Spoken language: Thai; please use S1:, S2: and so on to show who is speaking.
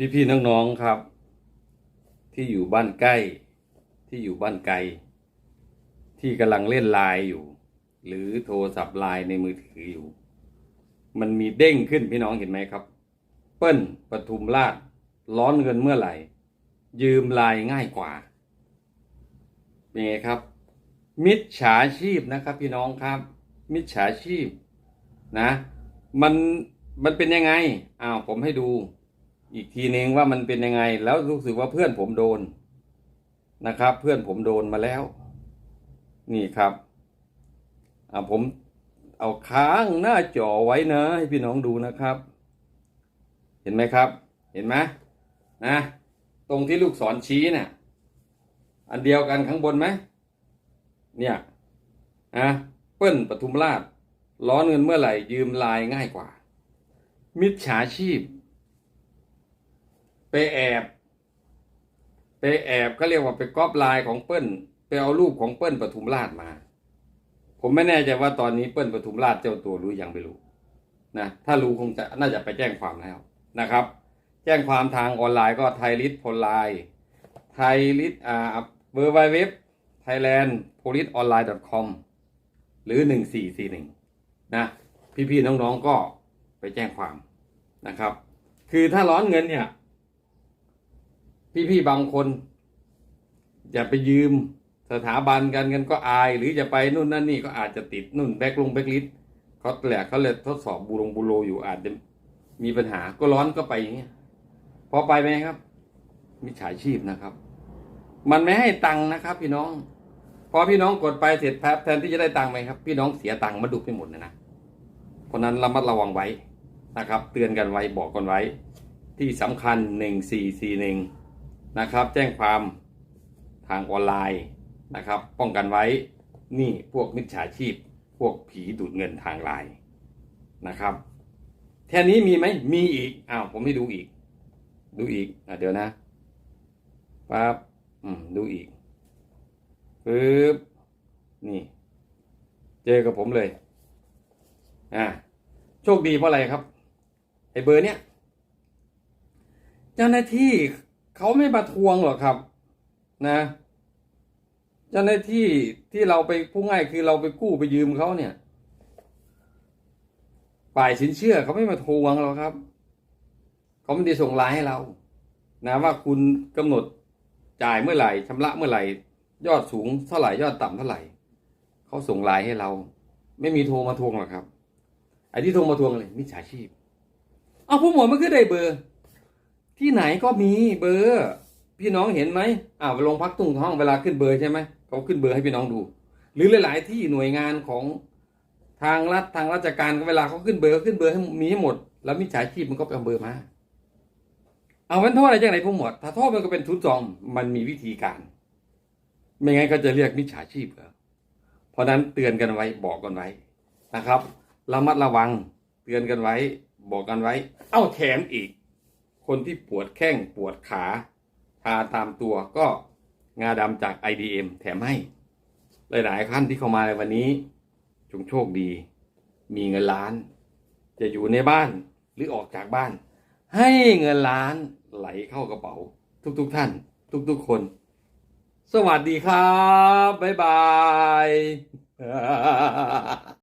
S1: พี่พี่ๆน้องๆครับ ที่อยู่บ้านใกล้ ที่อยู่บ้านไกล ที่กำลังเล่นไลน์อยู่ หรือโทรศัพท์ไลน์ในมือถืออยู่ มันมีเด้งขึ้นพี่น้องเห็นไหมครับ เปิ้ลปทุมราชร้อนเงินเมื่อไหร่ ยืมไลน์ง่ายกว่าเป็นไงครับ มิจฉาชีพนะครับ พี่น้องครับ มิจฉาชีพนะ มันมันเป็นยังไงอ้าวผมให้ดู อีกทีนึงว่ามันเป็นยังไง แล้วรู้สึกว่าเพื่อนผมโดนนะครับ เพื่อนผมโดนมาแล้ว นี่ครับอ่าผมเอาค้างหน้าจอไว้นะ ให้พี่น้องดูนะครับ เห็นไหมครับ เห็นไหมนะ ตรงที่ลูกศรชี้เนี่ยอันเดียวกันข้างบนไหมเนี่ยนะเปิ้ลปทุมราชร้อนเงินเมื่อไหร่ยืมลายง่ายกว่า มิจฉาชีพ ไปแอบไปแอบเขาเรียกว่าไปก๊อปไลน์ของเปิ้ลไปเอารูปของเปิ้ลปทุมราชมา ผมไม่แน่ใจว่าตอนนี้เปิ้ลปทุมราชเจ้าตัวรู้ยังไม่รู้นะถ้ารู้คงจะน่าจะไปแจ้งความแล้วนะครับ แจ้งความทางออนไลน์ก็ไทยลิสพลไลน์ไทยลิสอ่าเบอร์ไวเว็บไทยแลนด์โพลิสออนไลน์ .com หรือหนึ่งสี่สี่หนึ่งนะพี่ๆน้องๆก็ไปแจ้งความนะครับ คือถ้าร้อนเงินเนี่ย พี่ๆบางคน อย่าไปยืมสถาบันกันกันก็อาย หรือจะไปนู่นนั่นนี่ก็อาจจะติดนู่นแบกลงแบกลิสเขาแหลกเขาเลยทดสอบบูรงบูโรอยู่อาจจะมีปัญหาก็ร้อนก็ไปอย่างเงี้ยพอไปไหมครับ มิจฉาชีพนะครับ มันไม่ให้ตังค์นะครับ พี่น้อง พอพี่น้องกดไปเสร็จแป๊บแทนที่จะได้ตังค์ไหมครับ พี่น้องเสียตังค์มาดุไปหมดเลยนะเพราะนั้นระมัดระวังไว้นะครับ เตือนกันไว้บอกกันไว้ ที่สำคัญหนึ่งสี่สี่หนึ่ง นะครับ แจ้งความทางออนไลน์นะครับ ป้องกันไว้นี่พวกมิจฉาชีพ พวกผีดูดเงินทางไลน์นะครับแค่นี้มีไหมมีอีกอ้าวผมให้ดูอีก ดูอีกอะเดี๋ยวนะปั๊บอืมดูอีกปึ๊บนี่ เจอกับผมเลยอ่าโชคดีเพราะอะไรครับไอ้เบอร์เนี้ยเจ้าหน้าที่ เขาไม่มาทวงหรอกครับ นะเจ้าหน้าที่ที่เราไปผู้ง่ายคือเราไปกู้ไปยืมเขาเนี่ยฝ่ายสินเชื่อเขาไม่มาทวงเราครับเขาไม่ได้ส่งไลน์ให้เรา นะว่าคุณกำหนดจ่ายเมื่อไหร่ชำระเมื่อไหร่ ยอดสูงเท่าไหร่ยอดต่ำเท่าไหร่เขาส่งไลน์ให้เรา ไม่มีโทรมาทวงหรอกครับไอ้ที่โทรมาทวงอะไรมิจฉาชีพเอาผู้หมวดมันก็ได้เบอร์ ที่ไหนก็มีเบอร์ พี่น้องเห็นไหมอ่าวลงพักตุ้งท้องเวลาขึ้นเบอร์ใช่ไหมเขาขึ้นเบอร์ให้พี่น้องดู หรือหลาย ๆ ที่หน่วยงานของทางรัฐทางราชการเวลาเขาขึ้นเบอร์เขาขึ้นเบอร์ให้มีให้หมด แล้วมิจฉาชีพมันก็ไปเอาเบอร์มาเอาเป็นโทษอะไรจังไหนพวกหมด ถ้าโทษมันก็เป็นทุนจองมันมีวิธีการ ไม่งั้นก็จะเรียกมิจฉาชีพเหรอเพราะนั้นเตือนกันไว้บอกกันไว้นะครับระมัดระวังเตือนกันไว้ บอกกันไว้ เอ้าแถมอีก คนที่ปวดแข้งปวดขา ทาตามตัวก็งาดำจาก IDM แถมให้ หลายๆขั้นที่เข้ามาในวันนี้ จงโชคดี มีเงินล้าน จะอยู่ในบ้านหรือออกจากบ้าน ให้เงินล้านไหลเข้ากระเป๋า ทุกๆทท่าน ทุกๆคน สวัสดีครับ บ๊ายบาย